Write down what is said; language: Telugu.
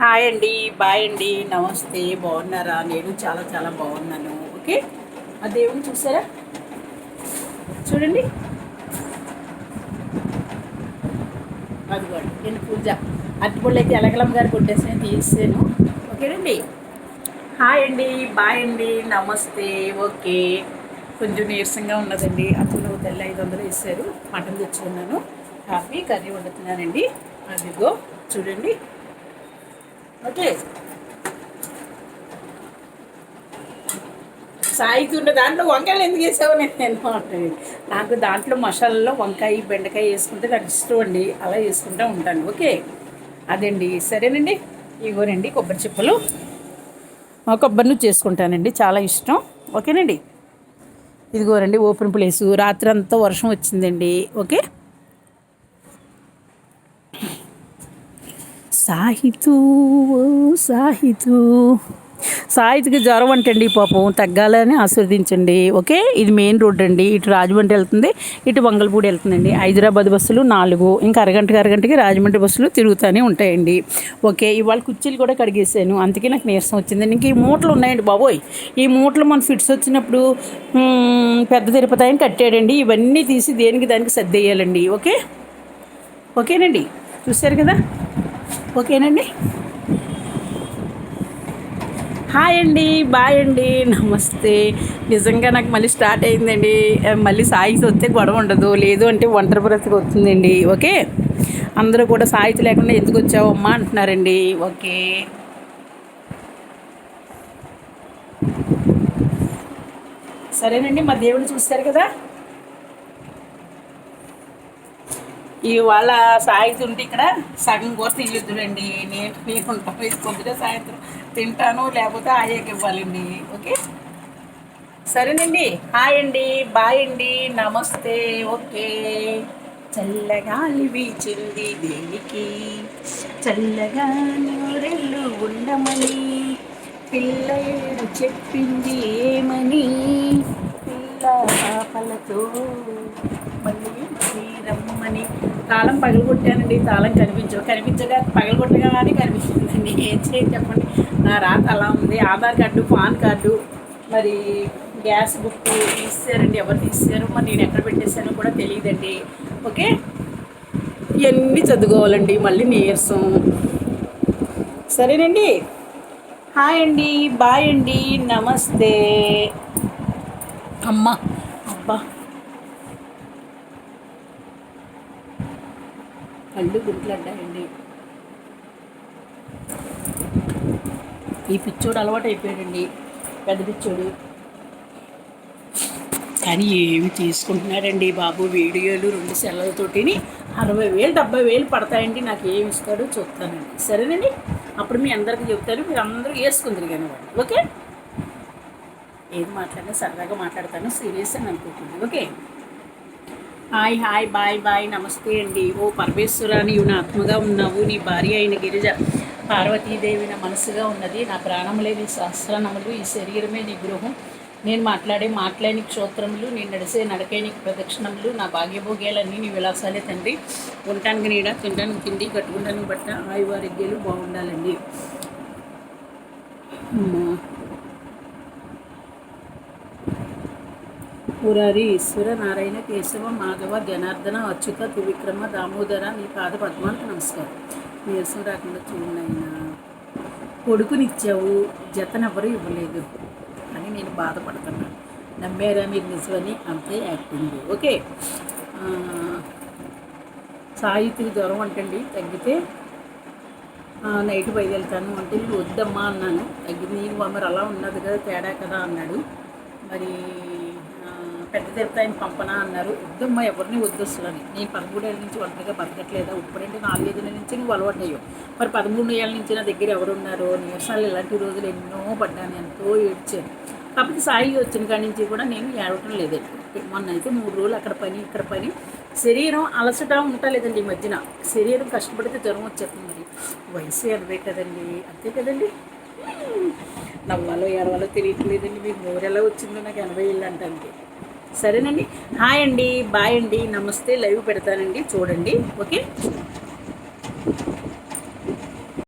హాయ్ అండి బాయ్ అండి నమస్తే బాగున్నారా? నేను చాలా చాలా బాగున్నాను ఓకే? ఆ దేవుని చూసారా? చూడండి. అదిగోండి నేను పూజ. అరటిపళ్ళు అయితే ఎలగలం గారు కొట్టేసి నేను తీసాను ఓకేనండి? హాయ్ అండి బాయ్ అండి నమస్తే ఓకే. కొంచెం నీరసంగా ఉన్నదండి. అప్పుడు తెల్ల ఐదు వందలు ఇస్తారు మటన్ తెచ్చుకున్నాను. కాఫీ కర్రీ వండుతున్నానండి. అదిగో చూడండి. ఓకే. సాయితుండే దాంట్లో వంకాయలు ఎందుకు వేసావు నేను? నాకు దాంట్లో మసాలాలో వంకాయ బెండకాయ వేసుకుంటే నాకు ఇష్టం అండి. అలా వేసుకుంటూ ఉంటాను. ఓకే. అదండి. సరేనండి. ఇగోనండి కొబ్బరి చిప్పలు. కొబ్బరిని చేసుకుంటానండి. చాలా ఇష్టం. ఓకేనండి. ఇదిగోనండి ఓపెన్ ప్లేసు. రాత్రి అంతా వర్షం వచ్చిందండి. ఓకే. సాహితూ ఓ సాహితూ. సాహిత్కి జ్వరం అంటండి పాపం తగ్గాలని ఆస్వాదించండి ఓకే? ఇది మెయిన్ రోడ్ అండి. ఇటు రాజమండ్రి వెళ్తుంది ఇటు వంగలపూడి వెళ్తుందండి. హైదరాబాద్ బస్సులు నాలుగు ఇంకా అరగంటకి అరగంటకి రాజమండ్రి బస్సులు తిరుగుతూనే ఉంటాయండి ఓకే? ఇవాళ కుర్చీలు కూడా కడిగేసాను అందుకే నాకు నీరసం వచ్చిందండి. ఇంక ఈ మూటలు ఉన్నాయండి బాబోయ్. ఈ మూటలు మన ఫిట్స్ వచ్చినప్పుడు పెద్ద తిరుపతి కట్టాడండి. ఇవన్నీ తీసి దేనికి దానికి సర్దేయాలండి ఓకే? ఓకేనండి? చూశారు కదా? ఓకేనండి? హాయ్ అండి బాయ్ అండి నమస్తే. నిజంగా నాకు మళ్ళీ స్టార్ట్ అయిందండి. మళ్ళీ సాయిస్ వస్తే గొడవ ఉండదు. లేదు అంటే ఒంటరి బ్రతికి వస్తుందండి. ఓకే? అందరూ కూడా సాయిస్ లేకుండా ఎందుకు వచ్చావు అమ్మా అంటున్నారండి. ఓకే? సరేనండి మా దేవుడు చూస్తారు కదా? ఇవాళ సాయితి ఉంటే ఇక్కడ సగం కోస్తే ఇల్లు చూడండి నేను నేను ఉంటాను ఇది పొద్దున సాయంత్రం తింటాను లేకపోతే ఆయాకి ఇవ్వాలండి ఓకే? సరేనండి హాయ్ అండి బాయ్ అండి నమస్తే ఓకే. చల్లగాలి వీచింది దేనికి? చల్లగా నూరెళ్ళు ఉండమని. పిల్ల చెప్పింది ఏమని? పిల్ల పాపలతో తాళం పగలగొట్టానండి. తాళం కనిపించవు కనిపించగా పగలగొట్టగానే కనిపిస్తుందండి. ఏం చేయండి చెప్పండి. నా రాత అలా ఉంది. ఆధార్ కార్డు పాన్ కార్డు మరి గ్యాస్ బుక్ తీసారండి. ఎవరు తీసారు? మరి నేను ఎక్కడ పెట్టేశానో కూడా తెలియదండి. ఓకే? ఇవన్నీ చదువుకోవాలండి. మళ్ళీ నీరసం. సరేనండి? హాయ్ అండి. బాయ్ అండి. నమస్తే. అమ్మ. అబ్బా. కళ్ళు గుంట్లు అడ్డాయండి ఈ పిచ్చోడు అలవాటు అయిపోయాడండి పెద్ద పిచ్చోడు. కానీ ఏమి తీసుకుంటున్నారండి బాబు? వీడియోలు రెండు సెలవులతోటిని అరవై వేలు డెబ్బై వేలు పడతాయండి. నాకు ఏమి ఇస్తాడో చూస్తానండి. సరేనండి? అప్పుడు మీ అందరికీ చెప్తాను. మీరు అందరూ వేసుకుందరు కానీ ఓకే? ఏది మాట్లాడినా సరదాగా మాట్లాడతాను. సీరియస్ అని అనుకుంటుంది okay? Hi hi bye bye namaste అండి. ఓ పరమేశ్వర నీవు నా ఆత్మగా ఉన్నావు నీ భార్య అయిన గిరిజ పార్వతీదేవి నా మనసుగా ఉన్నది. నా ప్రాణములే నీ సహస్రనములు ఈ శరీరమే నీ గృహం. నేను మాట్లాడే మాట్లాడిన క్షోత్రములు నేను నడిసే నడకే నీకు ప్రదక్షిణములు నా భాగ్యభోగ్యాలన్నీ నీ విలాసాలే తండ్రి. ఉండటానికి నీడ తినడానికి తిండి కట్టుకుంటానికి బట్ట ఆయువారోగ్యాలు బాగుండాలండి. మురారి ఈశ్వర నారాయణ కేశవ మాధవ జనార్దన అచ్యుత త్రివిక్రమ దామోదర నీ పాద పద్మానికి నమస్కారం. నీరసం రాకుండా చూడండి కొడుకునిచ్చావు జతనెవరూ ఇవ్వలేదు అని నేను బాధపడుతున్నాను నమ్మారా మీరు నిజమని? అంతే యాక్టింగ్. ఓకే. సాయిత్రి జ్వరం దూరం అంటండి తగ్గితే నైట్ బయలుదేరుతాను అంటే వద్దమ్మా అన్నాను. తగ్గింది నీకు మరి అలా ఉన్నది కదా తేడా కదా అన్నాడు. మరి పెద్ద తిరుపతి పంపనా అన్నారు. వద్దమ్మా ఎవరిని వద్దు అసలు అని నేను పదమూడేళ్ళ నుంచి ఒంటరిగా బతకట్లేదా? ఇప్పుడంటే నాలుగైదు నుంచి నువ్వు అలవాటు అయ్యావు? మరి పదమూడు ఏళ్ళ నుంచి నా దగ్గర ఎవరు ఉన్నారు నీరసాలు ఇలాంటి రోజులు ఎన్నో పడ్డాను ఎంతో ఏడ్చాను. కాకపోతే సాయి వచ్చిన కాడి నుంచి కూడా నేను ఏడవటం లేదండి మొన్న అయితే మూడు రోజులు అక్కడ పని ఇక్కడ పని. శరీరం అలసట ఉండలేదండి ఈ మధ్యన. శరీరం కష్టపడితే జ్వరం వచ్చేస్తుంది మరి. వయసు ఎనభై కదండి. అంతే కదండి. నవ్వాలో ఎడవాలో తెలియట్లేదండి. మీకు నోరు ఎలా వచ్చిందో నాకు ఎనభై ఏళ్ళు అంటే సరేనండి. హాయ్ అండి బాయ్ అండి నమస్తే లైవ్ పెడతానండి చూడండి ఓకే?